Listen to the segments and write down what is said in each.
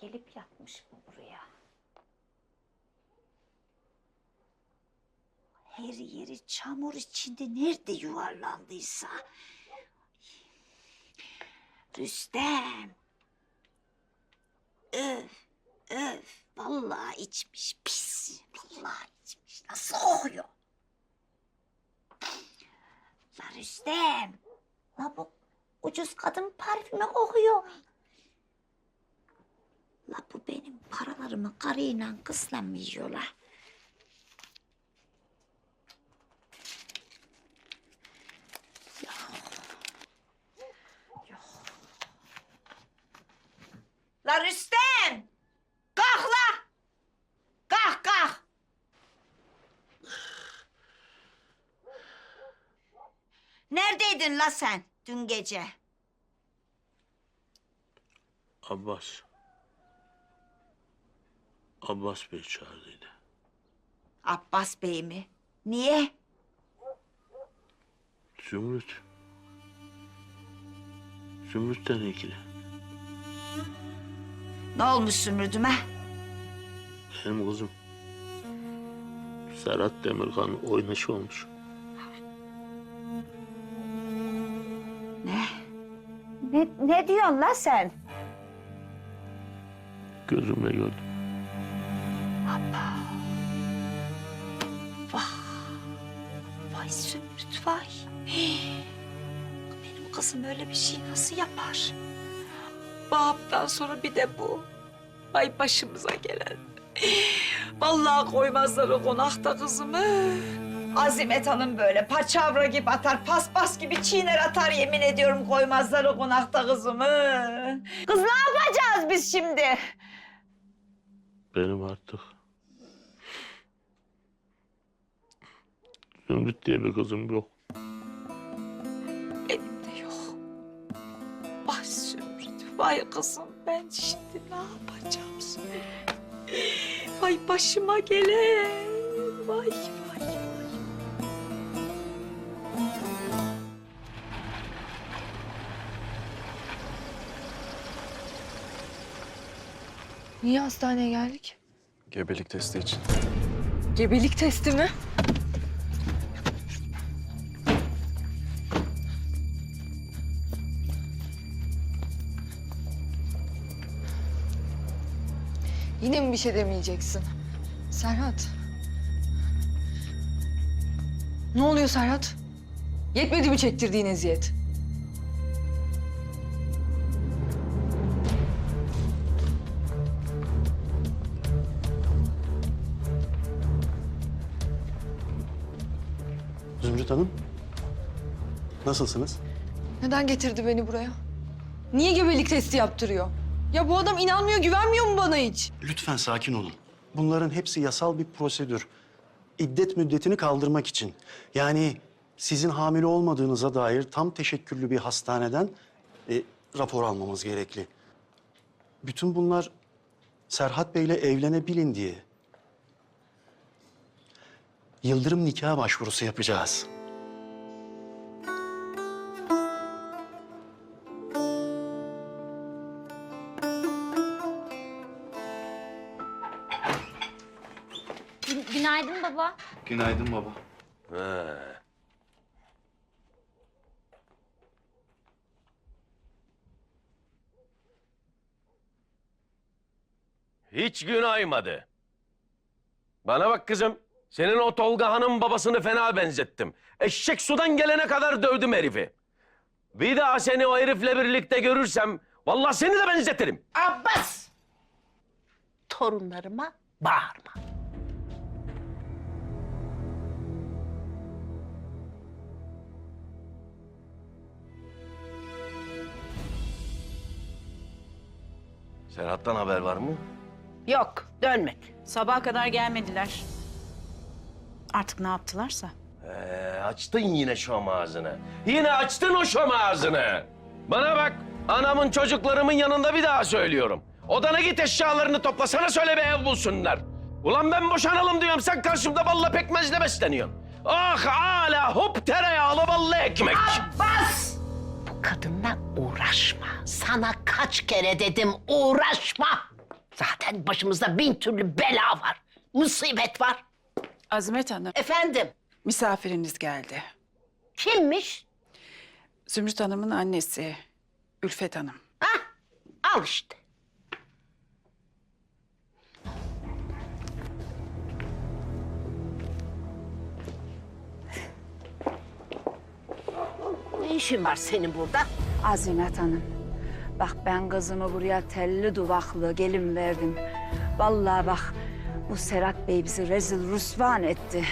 gelip yatmış mı buraya? Her yeri çamur içinde nerede yuvarlandıysa. Rüstem. Öf, öf. Vallahi içmiş pis. Vallahi içmiş. Nasıl kokuyor? La Rüstem. La bu ucuz kadın parfümü kokuyor. La bu benim paralarımı karıyla kızla mı yiyorlar? La Rüstem! Kalk la! Kalk kalk! Neredeydin la sen dün gece? Abbas. Abbas Bey çağırdıydı. Abbas Bey mi? Niye? Zümrüt. Zümrüt'ten ilgili. Ne olmuş Zümrüt'üme? Benim kızım. Serhat Demirkan oynaşı olmuş. Ne? Ne, ne diyorsun la sen? Gözümle gördüm. Vah! Vay Zümrüt vay! Benim kızım öyle bir şey nasıl yapar? Vahap'tan sonra bir de bu. Ay başımıza gelen. Vallahi koymazlar o konakta kızımı. Azimet Hanım böyle paçavra gibi atar, paspas gibi çiğner atar yemin ediyorum koymazlar o konakta kızımı. Kız ne yapacağız biz şimdi? Benim artık Zümrüt diye bir kızım yok. Benim de yok. Vay Zümrüt, vay kızım ben şimdi ne yapacağım Zümrüt? Vay başıma gelen, vay vay vay. Niye hastaneye geldik? Gebelik testi için. Gebelik testi mi? Yine mi bir şey demeyeceksin? Serhat. Ne oluyor Serhat? Yetmedi mi çektirdiğin eziyet? Zümrüt Hanım. Nasılsınız? Neden getirdi beni buraya? Niye gebelik testi yaptırıyor? Ya bu adam inanmıyor, güvenmiyor mu bana hiç? Lütfen sakin olun. Bunların hepsi yasal bir prosedür. İddet müddetini kaldırmak için. Yani sizin hamile olmadığınıza dair tam teşekküllü bir hastaneden e, rapor almamız gerekli. Bütün bunlar Serhat Bey'le evlenebilin diye. Yıldırım nikah başvurusu yapacağız. Günaydın baba. Hiç gün aymadı. Bana bak kızım. Senin o Tolga Hanım babasını fena benzettim. Eşek sudan gelene kadar dövdüm herifi. Bir daha seni o herifle birlikte görürsem... ...vallahi seni de benzetirim. Abbas! Torunlarıma bağırma. Serhat'tan haber var mı? Yok, dönmedi. Sabaha kadar gelmediler. Artık ne yaptılarsa. Ee, açtın yine şom ağzını. Yine açtın o şom ağzını. Bana bak, anamın çocuklarımın yanında bir daha söylüyorum. Odana git eşyalarını topla, sana söyle bir ev bulsunlar. Ulan ben boşanalım diyorum, sen karşımda balla pekmezle besleniyorsun. Ah hala hop tereyağlı ballı ekmek. Abbas! Kadınla uğraşma. Sana kaç kere dedim uğraşma. Zaten başımızda bin türlü bela var. Musibet var. Azimet Hanım, Efendim, misafiriniz geldi. kimmiş? Zümrüt Hanım'ın annesi, Ülfet Hanım. Hah, al işte. Ne işin var senin burada? Azimet Hanım. Bak ben kızımı buraya telli duvaklı gelin verdim. Vallahi bak bu Serhat Bey bizi rezil rüsvan etti.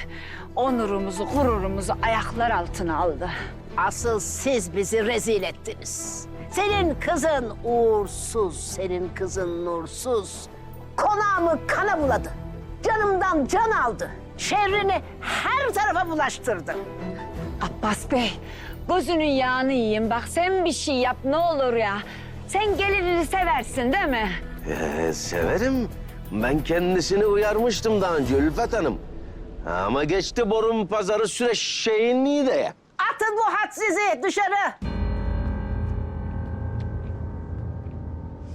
Onurumuzu, gururumuzu ayaklar altına aldı. Asıl siz bizi rezil ettiniz. Senin kızın uğursuz, senin kızın nursuz. Konağımı kana buladı. Canımdan can aldı. Şerrini her tarafa bulaştırdı. Abbas Bey, gözünün yağını yiyeyim. Bak sen bir şey yap ne olur ya. Sen gelinini seversin değil mi? Ee, severim. Ben kendisini uyarmıştım daha önce Ülfet Hanım. Ama geçti borun pazarı süreç şeyin de. Atın bu hadsizi dışarı.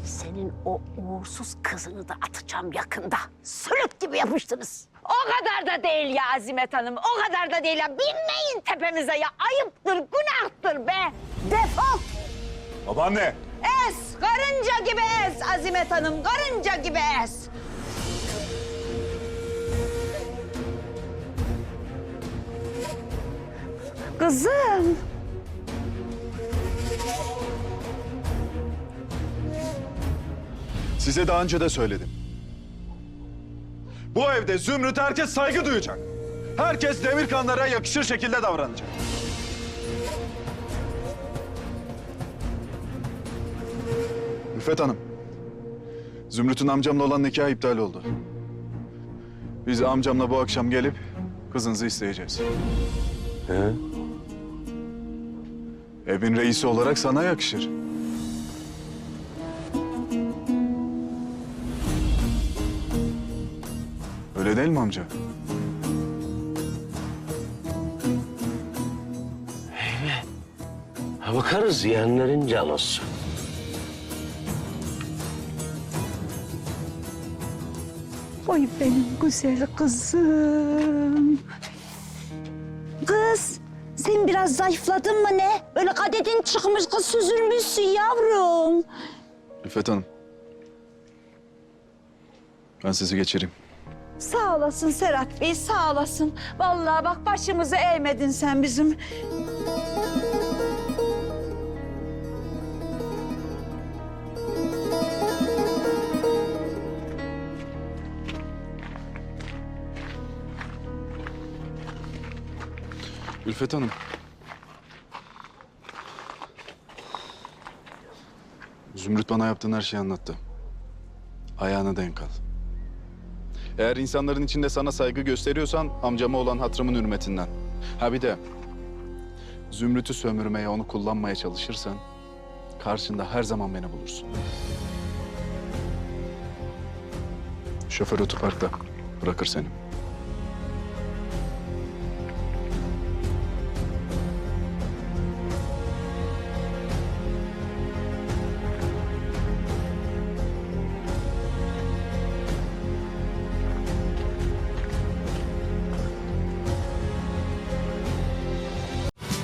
Senin o uğursuz kızını da atacağım yakında. Sülük gibi yapıştınız. O kadar da değil ya Azimet Hanım. O kadar da değil ya. Binmeyin tepemize ya. Ayıptır, günahtır be. Defol. Babaanne. Es, karınca gibi es Azimet Hanım, karınca gibi es. Kızım. Size daha önce de söyledim. Bu evde Zümrüt herkes saygı duyacak. Herkes Demirkanlara yakışır şekilde davranacak. Müfet Hanım. Zümrüt'ün amcamla olan nikah iptal oldu. Biz amcamla bu akşam gelip kızınızı isteyeceğiz. He? Evin reisi olarak sana yakışır. Öyle değil mi amca? Ha, Bakarız yeğenlerin can olsun. Oy benim güzel kızım. Kız, sen biraz zayıfladın mı ne? Böyle kadedin çıkmış kız süzülmüşsün yavrum. İffet Hanım. Ben sizi geçireyim. Sağ olasın Serhat Bey, sağ olasın. Vallahi bak başımızı eğmedin sen bizim. Ülfet Hanım. Zümrüt bana yaptığın her şeyi anlattı. Ayağına denk al. Eğer insanların içinde sana saygı gösteriyorsan amcama olan hatırımın hürmetinden. Ha bir de Zümrüt'ü sömürmeye, onu kullanmaya çalışırsan karşında her zaman beni bulursun. Şoför otoparkta bırakır seni.